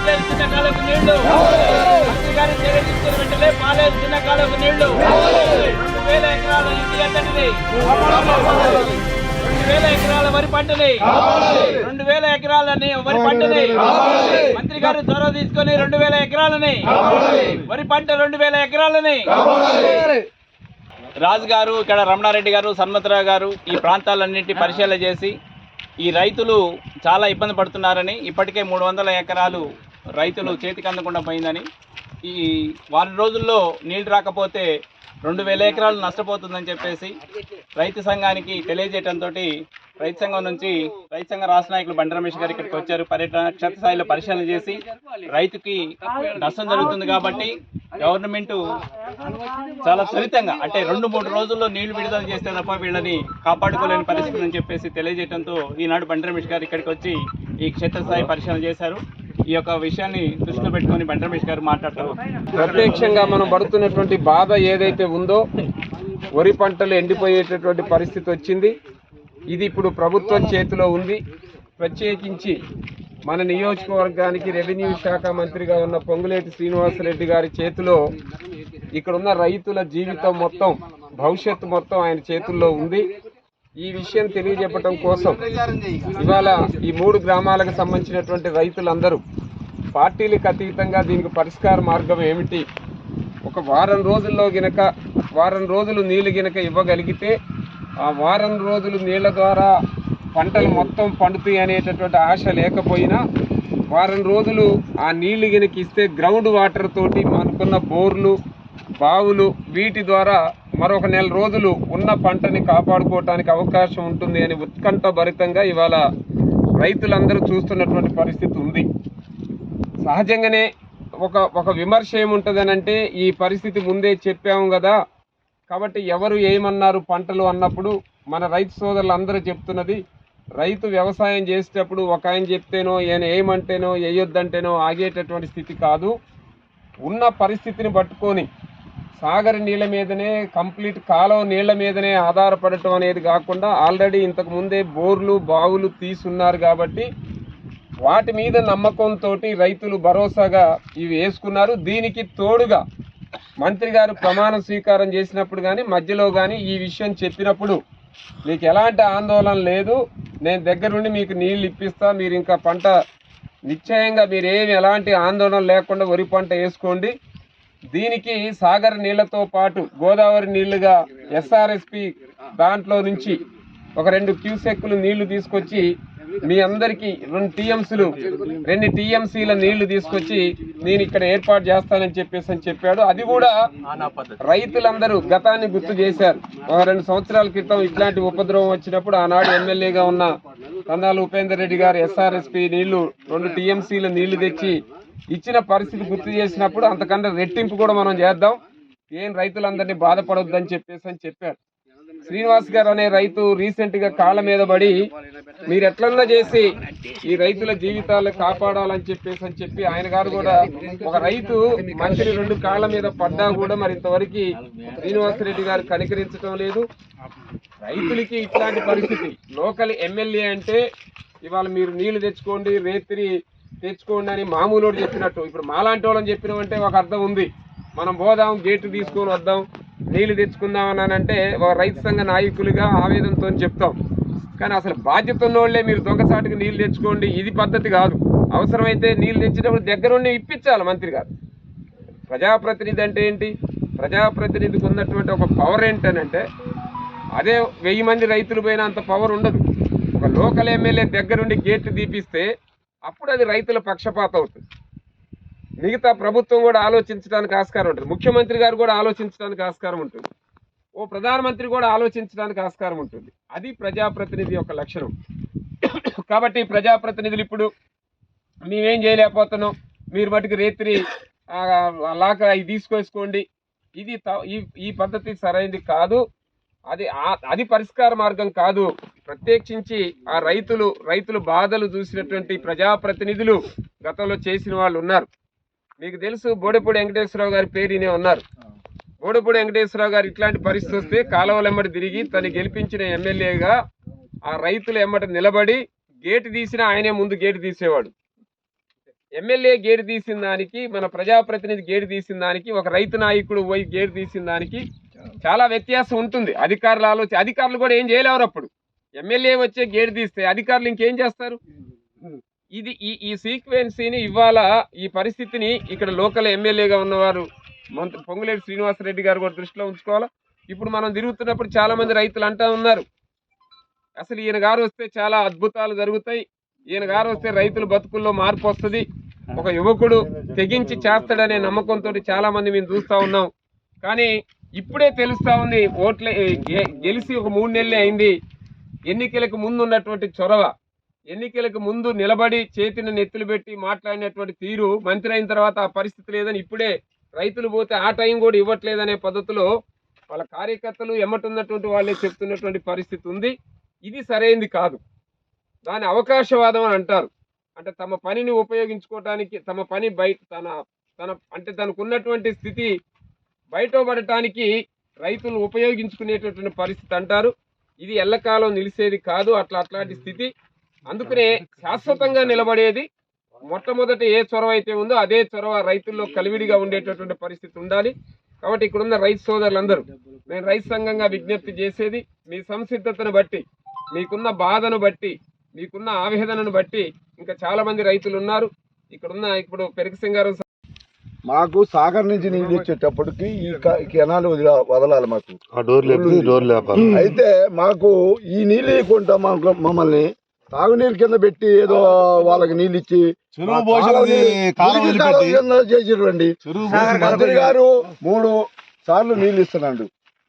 పాలేరు చిన్న కాలువకు నీళ్ళు మంత్రి గారి చర్య తీసుకుని వెంటనే పాలేరు చిన్న కాలువకు నీళ్ళు రెండు వేల ఎకరాల ఇంటి ఎత్తడిది రెండు వేల ఎకరాల వరి పంటని రెండు వేల ఎకరాల వరి పంటని మంత్రి గారు చొరవ తీసుకొని రెండు వేల ఎకరాలని వరి పంట రెండు వేల ఎకరాలని రాజు గారు ఇక్కడ రమణారెడ్డి గారు సన్మతరావు గారు ఈ ప్రాంతాలన్నింటి పరిశీలన చేసి ఈ రైతులు చాలా ఇబ్బంది పడుతున్నారని ఇప్పటికే మూడు వందల ఎకరాలు రైతులు చేతికి అందకుండా పోయిందని. ఈ వారం రోజుల్లో నీళ్ళు రాకపోతే రెండు వేల ఎకరాలు నష్టపోతుందని చెప్పేసి రైతు సంఘానికి తెలియజేయడంతో రైతు సంఘం నుంచి రైతు సంఘ రాష్ట్ర నాయకులు బండి రమేష్ గారు ఇక్కడికి వచ్చారు. పర్యటన క్షేత్రస్థాయిలో పరిశీలన చేసి రైతుకి నష్టం జరుగుతుంది కాబట్టి గవర్నమెంట్ చాలా త్వరితంగా అంటే రెండు మూడు రోజుల్లో నీళ్ళు విడుదల చేస్తే తప్ప వీళ్ళని కాపాడుకోలేని పరిస్థితి అని చెప్పేసి తెలియజేయడంతో ఈనాడు బండి రమేష్ గారు ఇక్కడికి వచ్చి ఈ క్షేత్రస్థాయి పరిశీలన చేశారు. ఈ యొక్క విషయాన్ని దృష్టిలో పెట్టుకొని బండి రమేష్ గారు మాట్లాడతారు. ప్రత్యక్షంగా మనం పడుతున్నటువంటి బాధ ఏదైతే ఉందో వరి పంటలు ఎండిపోయేటటువంటి పరిస్థితి వచ్చింది. ఇది ఇప్పుడు ప్రభుత్వం చేతిలో ఉంది. ప్రత్యేకించి మన నియోజకవర్గానికి రెవెన్యూ శాఖ మంత్రిగా ఉన్న పొంగులేటి శ్రీనివాసరెడ్డి గారి చేతిలో ఇక్కడున్న రైతుల జీవితం మొత్తం భవిష్యత్తు మొత్తం ఆయన చేతుల్లో ఉంది. ఈ విషయం తెలియజెప్పడం కోసం ఇవాళ ఈ మూడు గ్రామాలకు సంబంధించినటువంటి రైతులందరూ పార్టీలకు అతీతంగా దీనికి పరిష్కార మార్గం ఏమిటి? ఒక వారం రోజుల్లో గినక వారం రోజులు నీళ్ళు గినక ఇవ్వగలిగితే ఆ వారం రోజులు నీళ్ళ ద్వారా పంటలు మొత్తం పండుతాయి అనేటటువంటి ఆశ లేకపోయినా వారం రోజులు ఆ నీళ్ళు గినక ఇస్తే గ్రౌండ్ వాటర్ తోటి మనకున్న బోర్లు బావులు వీటి ద్వారా మరొక నెల రోజులు ఉన్న పంటని కాపాడుకోవటానికి అవకాశం ఉంటుంది అని ఉత్కంఠ భరితంగా ఇవాళ రైతులందరూ చూస్తున్నటువంటి పరిస్థితి ఉంది. సహజంగానే ఒక ఒక విమర్శ ఏముంటుందనంటే ఈ పరిస్థితి ముందే చెప్పాము కదా. కాబట్టి ఎవరు ఏమన్నారు పంటలు అన్నప్పుడు మన రైతు సోదరులు అందరూ చెప్తున్నది రైతు వ్యవసాయం చేసేటప్పుడు ఒక ఆయన చెప్తేనో ఈయన ఏమంటేనో వేయొద్దంటేనో ఆగేటటువంటి స్థితి కాదు. ఉన్న పరిస్థితిని పట్టుకొని సాగర నీళ్ళ మీదనే కంప్లీట్ కాలువ నీళ్ళ మీదనే ఆధారపడటం అనేది కాకుండా ఆల్రెడీ ఇంతకు ముందే బోర్లు బావులు తీసున్నారు కాబట్టి వాటి మీద నమ్మకంతో రైతులు భరోసాగా ఇవి వేసుకున్నారు. దీనికి తోడుగా మంత్రి గారు ప్రమాణ స్వీకారం చేసినప్పుడు కానీ మధ్యలో కానీ ఈ విషయం చెప్పినప్పుడు మీకు ఎలాంటి ఆందోళన లేదు. నేను దగ్గరుండి మీకు నీళ్ళు ఇప్పిస్తా మీరు ఇంకా పంట నిశ్చయంగా మీరు ఏమి ఎలాంటి ఆందోళన లేకుండా వరి పంట వేసుకోండి. దీనికి సాగర్ నీళ్ళతో పాటు గోదావరి నీళ్ళుగా ఎస్ఆర్ఎస్పి దాంట్లో నుంచి ఒక రెండు క్యూసెక్కులు నీళ్ళు తీసుకొచ్చి మీ అందరికీ రెండు టీఎంసీలు రెండు టీఎంసీల నీళ్ళు తీసుకొచ్చి నేను ఇక్కడ ఏర్పాటు చేస్తానని చెప్పేసి అని చెప్పాడు. అది కూడా రైతులందరూ గతాన్ని గుర్తు చేశారు. ఒక రెండు సంవత్సరాల క్రితం ఇట్లాంటి ఉపద్రవం వచ్చినప్పుడు ఆనాడు ఎమ్మెల్యేగా ఉన్న కందాల ఉపేందర్ రెడ్డి గారు ఎస్ఆర్ఎస్పి నీళ్ళు రెండు టీఎంసీల నీళ్ళు తెచ్చి ఇచ్చిన పరిస్థితి గుర్తు చేసినప్పుడు అంతకన్నా రెట్టింపు కూడా మనం చేద్దాం. ఏం రైతులందరినీ బాధపడొద్దని చెప్పేసి అని చెప్పారు. శ్రీనివాస్ గారు అనే రైతు రీసెంట్గా కాళ్ళ మీద పడి మీరు ఎట్లన్నా చేసి ఈ రైతుల జీవితాలు కాపాడాలని చెప్పేసి అని చెప్పి ఆయన గారు కూడా ఒక రైతు మంత్రి రెండు కాళ్ళ మీద పడ్డా కూడా మరి ఇంతవరకు శ్రీనివాసరెడ్డి గారు కనికరించడం లేదు. రైతులకి ఇట్లాంటి పరిస్థితి. లోకల్ ఎమ్మెల్యే అంటే ఇవాళ మీరు నీళ్ళు తెచ్చుకోండి రేత్రి తెచ్చుకోండి అని మామూలు చెప్పినట్టు. ఇప్పుడు మాలాంటి వాళ్ళని చెప్పినామంటే ఒక అర్థం ఉంది. మనం పోదాం గేటు తీసుకొని వద్దాం. నీళ్ళు తెచ్చుకుందామని అంటే ఒక రైతు సంఘ నాయకులుగా ఆవేదనతో చెప్తాం. కానీ అసలు బాధ్యత ఉన్నోళ్ళే మీరు దొంగసాటికి నీళ్ళు తెచ్చుకోండి ఇది పద్ధతి కాదు. అవసరమైతే నీళ్ళు తెచ్చేటప్పుడు దగ్గరుండి ఇప్పించాలి మంత్రి గారు. ప్రజాప్రతినిధి అంటే ఏంటి? ప్రజాప్రతినిధికి ఉన్నటువంటి ఒక పవర్ ఏంటనంటే అదే వెయ్యి మంది రైతులు పోయిన అంత పవర్ ఉండదు. ఒక లోకల్ ఎమ్మెల్యే దగ్గరుండి గేట్లు తీపిస్తే అప్పుడు అది రైతుల పక్షపాతం అవుతుంది. మిగతా ప్రభుత్వం కూడా ఆలోచించడానికి ఆస్కారం ఉంటుంది. ముఖ్యమంత్రి గారు కూడా ఆలోచించడానికి ఆస్కారం ఉంటుంది. ఓ ప్రధానమంత్రి కూడా ఆలోచించడానికి ఆస్కారం ఉంటుంది. అది ప్రజాప్రతినిధి యొక్క లక్షణం. కాబట్టి ప్రజాప్రతినిధులు ఇప్పుడు మేమేం చేయలేకపోతున్నాం. మీరు మటుకు రేత్రి ఆ, అలాగా ఇది తీసుకొచ్చుకోండి ఇది త- ఈ ఈ పద్ధతి సరైనది కాదు. అది అది పరిష్కార మార్గం కాదు. ప్రత్యేకించి ఆ రైతులు రైతులు బాధలు చూసినటువంటి ప్రజాప్రతినిధులు గతంలో చేసిన వాళ్ళు ఉన్నారు. మీకు తెలుసు బోడెపూడి వెంకటేశ్వరరావు గారి పేరునే ఉన్నారు. బోడెపూడి వెంకటేశ్వరరావు గారు ఇట్లాంటి పరిస్థితి వస్తే కాలువలెమ్మటి తిరిగి తను గెలిపించిన ఎమ్మెల్యేగా ఆ రైతుల ఎమ్మట నిలబడి గేటు తీసినా ఆయనే ముందు గేటు తీసేవాడు. ఎమ్మెల్యే గేటు తీసిన దానికి మన ప్రజాప్రతినిధి గేటు తీసిన దానికి ఒక రైతు నాయకుడు పోయి గేటు తీసిన దానికి చాలా వ్యత్యాసం ఉంటుంది. అధికారులు ఆలోచి అధికారులు కూడా ఏం చేయలేవరు అప్పుడు ఎమ్మెల్యే వచ్చే గేటు తీస్తే అధికారులు ఇంకేం చేస్తారు? ఇది ఈ ఈ సీక్వెన్సీని ఇవాళ ఈ పరిస్థితిని ఇక్కడ లోకల్ ఎమ్మెల్యేగా ఉన్నవారు మంత్రి పొంగులేటి శ్రీనివాసరెడ్డి గారు కూడా దృష్టిలో ఉంచుకోవాలా? ఇప్పుడు మనం తిరుగుతున్నప్పుడు చాలామంది రైతులు అంటా ఉన్నారు. అసలు ఈయన గారు వస్తే చాలా అద్భుతాలు జరుగుతాయి. ఈయన గారు వస్తే రైతుల బతుకుల్లో మార్పు వస్తుంది. ఒక యువకుడు తెగించి చేస్తాడనే నమ్మకంతో చాలామంది మేము చూస్తూ ఉన్నాం. కానీ ఇప్పుడే తెలుస్తూ ఉంది ఓట్లే గెలిచి ఒక మూడు నెలలే అయింది. ఎన్నికలకు ముందు ఉన్నటువంటి చొరవ. ఎన్నికలకు ముందు నిలబడి చేతిని నెత్తులు పెట్టి మాట్లాడినటువంటి తీరు మంత్రి అయిన తర్వాత ఆ పరిస్థితి లేదని ఇప్పుడే రైతులు పోతే ఆ టైం కూడా ఇవ్వట్లేదనే పద్ధతిలో వాళ్ళ కార్యకర్తలు ఎమ్మటున్నటువంటి వాళ్ళే చెప్తున్నటువంటి పరిస్థితి ఉంది. ఇది సరైనది కాదు. దాని అవకాశవాదం అని అంటారు. అంటే తమ పనిని ఉపయోగించుకోవటానికి తమ పని బయట తన తన అంటే తనకు ఉన్నటువంటి స్థితి బయటపడటానికి రైతులు ఉపయోగించుకునేటటువంటి పరిస్థితి అంటారు. ఇది ఎల్లకాలం నిలిచేది కాదు. అట్లా అట్లాంటి స్థితి. అందుకనే శాశ్వతంగా నిలబడేది మొట్టమొదటి ఏ చొరవ అయితే ఉందో అదే చొరవ రైతుల్లో కలివిడిగా ఉండేటటువంటి పరిస్థితి ఉండాలి. కాబట్టి ఇక్కడున్న రైతు సోదరులందరూ నేను రైతు సంఘంగా విజ్ఞప్తి చేసేది మీ సంసిద్ధతను బట్టి మీకున్న బాధను బట్టి మీకున్న ఆవేదనను బట్టి ఇంకా చాలా మంది రైతులు ఉన్నారు. ఇక్కడున్న ఇప్పుడు పెరుగు సింగారం మాకు సాగర్ నుంచి నీళ్ళు వచ్చేటప్పటికి ఈ కెనాల్ వదిలా వదలాలి మాకు. అయితే మాకు ఈ నీళ్ళు ఇవ్వకుండా మాకు మమ్మల్ని తాగునీరు కింద పెట్టి ఏదో వాళ్ళకి నీళ్ళు ఇచ్చి చెరువు మంత్రి గారు మూడు సార్లు నీళ్ళు ఇస్తున్నాడు.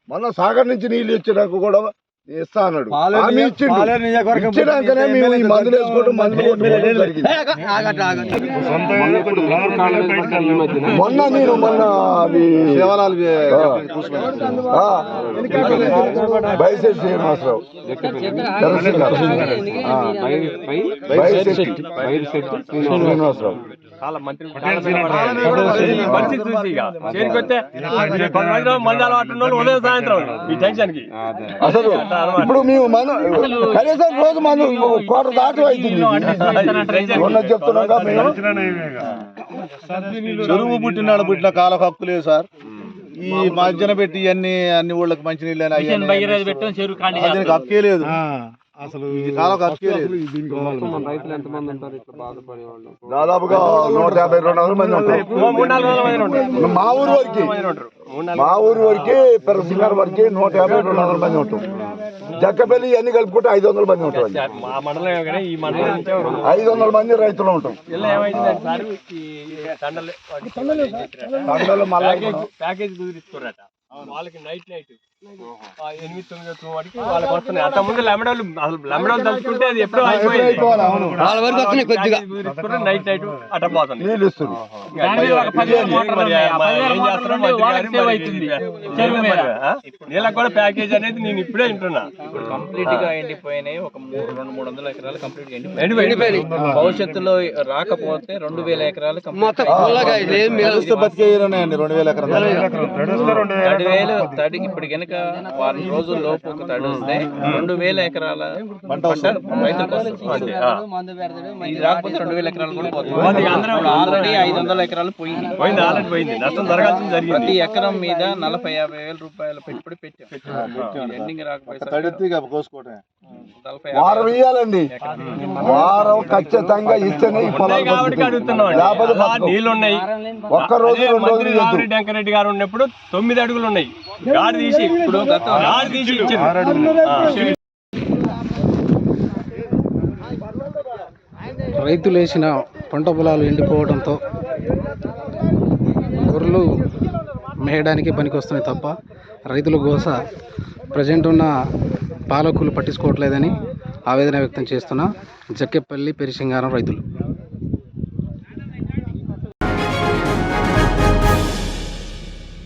మొన్న సాగర్ నుంచి నీళ్ళు ఇచ్చినాక కూడా ఇస్తా అన్నాడు హామీ ఇచ్చిండు. ఇచ్చినాకనే మేము ఈ మందులు వేసుకోవడం మందులు కొట్టుకోవడం జరిగింది మొన్న నేను మొన్న శివలాల్ బైసెట్ శ్రీనివాసరావు. నరసింహారావు. ఆ, బైసెట్ శ్రీనివాసరావు పరిస్థితి చూసి ఇక చేరుకొస్తే కొంతమంది మంది అలవాటు ఉన్న వాళ్ళు ఉదయం సాయంత్రం ఈ టెన్షన్కి అసలు ఇప్పుడు మేము మన కనీసం రోజు మనం కోట దాటి అవుతుంది చెరువు పుట్టినాడు పుట్టిన కాలకు హక్కు లేదు సార్ ఈ మధ్యన పెట్టి అన్ని అన్ని ఊళ్ళకి మంచి నీళ్ళు దీనికి హక్కే లేదు అసలు రైతులు ఎంతమంది ఉంటారు ఇట్లా దాదాపుగా నూట యాభై రెండు వందల మంది ఉంటారు. మా ఊరు వరకు. మా ఊరు వరకు పెద్ద సింగార్ వరకు నూట యాభై రెండు వందల మంది ఉంటాం జక్కపల్లి ఇవన్నీ కలుపుకుంటే ఐదు వందల మంది ఉంటాం మా మండలం కానీ ఈ మండలం నుంచే రెండు ఐదు వందల మంది రైతులు ఉంటాం తండలు మళ్ళా ప్యాకేజ్ ప్యాకేజ్ కుదిరించుకోరట వాళ్ళకి నైట్ నైట్. ఎనిమిది తొమ్మిది వచ్చిన వాటికి వాళ్ళకి వస్తున్నాయి అంత ముందు లెమడోలు అసలు లెమడోలు తలుచుకుంటే అది ఎప్పుడో అయిపోయింది. వాళ్ళ వరకు వచ్చినాయి కొద్దిగా. నైట్ నైట్ అట్ట పోతుంది. నీళ్ళకి కూడా ప్యాకేజ్ అనేది నేను ఇప్పుడే వింటున్నా. కంప్లీట్గా ఎండిపోయినాయి. ఒక మూడు రెండు మూడు వందల ఎకరాలు కంప్లీట్గా ఎండిపోయినాయి. భవిష్యత్తులో రాకపోతే రెండు వేల ఎకరాలు రెండు వేల ఎకరాలు. తడి వేలు తడి ఇప్పుడు గనక వారం రోజుల లోపు ఒక తడి వస్తే రెండు వేల ఎకరాల పంట వస్తుంది. రైతులకు వస్తుంది. ఇది రాకపోతే రెండు వేల ఎకరాలు కూడా పోతుంది. ఆల్రెడీ ఐదు వందల ఎకరాలు పోయింది. పోయింది ఆల్రెడీ పోయింది. నష్టం జరగాల్సింది ప్రతి జరిగింది. ఎకరం మీద నలభై యాభై వేల రూపాయల పెట్టుబడి పెట్టాం. ఎండింగ్ రాకపోతే వారం ఇయ్యాలండి. వారం ఖచ్చితంగా ఇస్తేనే ఉన్నాయి ఒక్క రోజు. వెంకరెడ్డి గారు ఉన్నప్పుడు తొమ్మిది అడుగులు ఉన్నాయి గాడి తీసి ఇప్పుడు గాడి తీసి. రైతులు వేసిన పంట పొలాలు ఎండిపోవడంతో గొర్రెలు మేయడానికి పనికొస్తున్నాయి తప్ప రైతుల గోస ప్రజెంట్ ఉన్న పాలకులు పట్టించుకోవట్లేదని ఆవేదన వ్యక్తం చేస్తున్న జక్కెపల్లి పెరిసింగారం రైతులు.